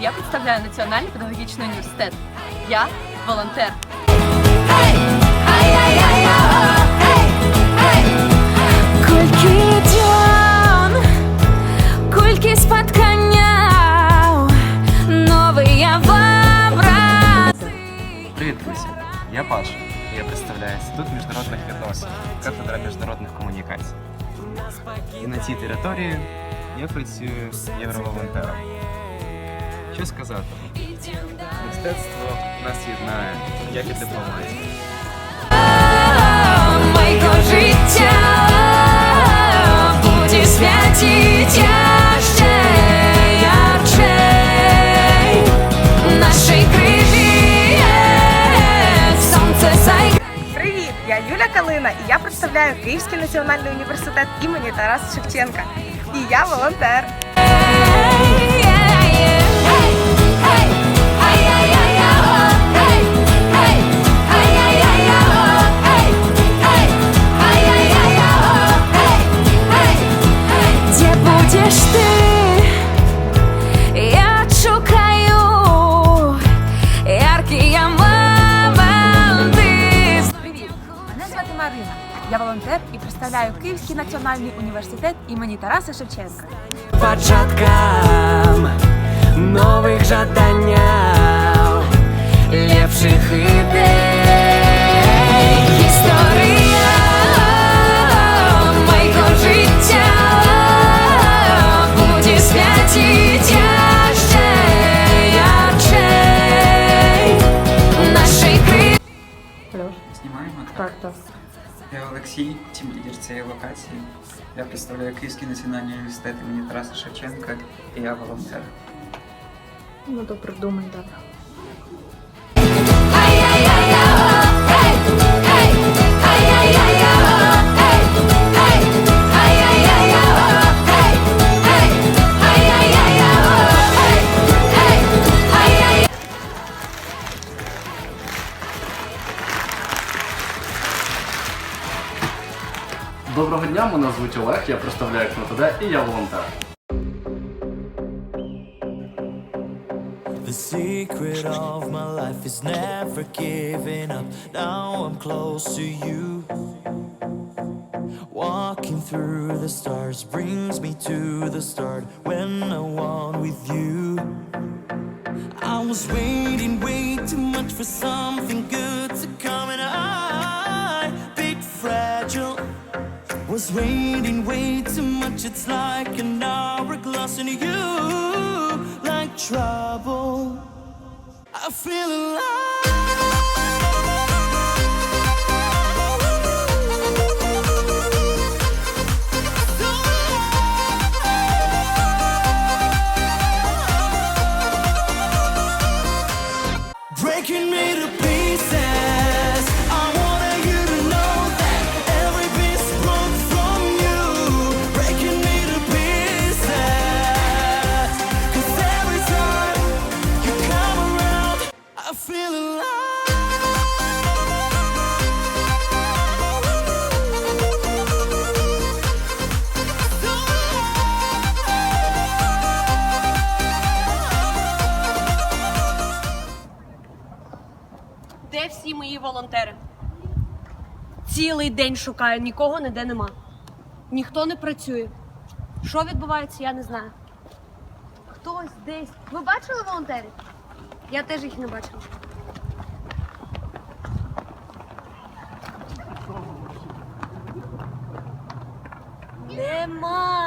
я представляю Національний педагогічний університет. Я волонтер. Привіт, друзі! Я Паша. Я представляю Інститут міжнародних відносин, кафедра міжнародних комунікацій. І на цій території я працюю євроволонтером. Що сказати? Мистецтво нас єднає, як і дипломатія. Jarczej Naszej krwi jest Słońce zajmie Привіт! Я Юля Калина і я представляю Київський національний університет імені Тараса Шевченка. І я волонтер. Я волонтер і представляю Київський національний університет імені Тараса Шевченка. początkam nowych żadaniów, lepszych idei. Історія мojego życia буде святить ще ярчей нашої крові. Знімаємо? Так, так. Я Олексій, тім-лідер цієї локації. Я представляю Київський національний університет імені Тараса Шевченка і я волонтер. Доброго дня, мене звуть Олег, я представляю КНТД і я волонтер. The secret of my life is never giving up. Now I'm close to you. Walking through the stars brings me to the start when I want with you. I was waiting way too much for something good was waiting way too much. It's like an hourglass in you, like trouble. I feel alive. Де всі мої волонтери? Цілий день шукаю, нікого ніде нема. Ніхто не працює. Що відбувається, я не знаю. Хтось десь. Ви бачили волонтерів? Я теж їх не бачила. Нема.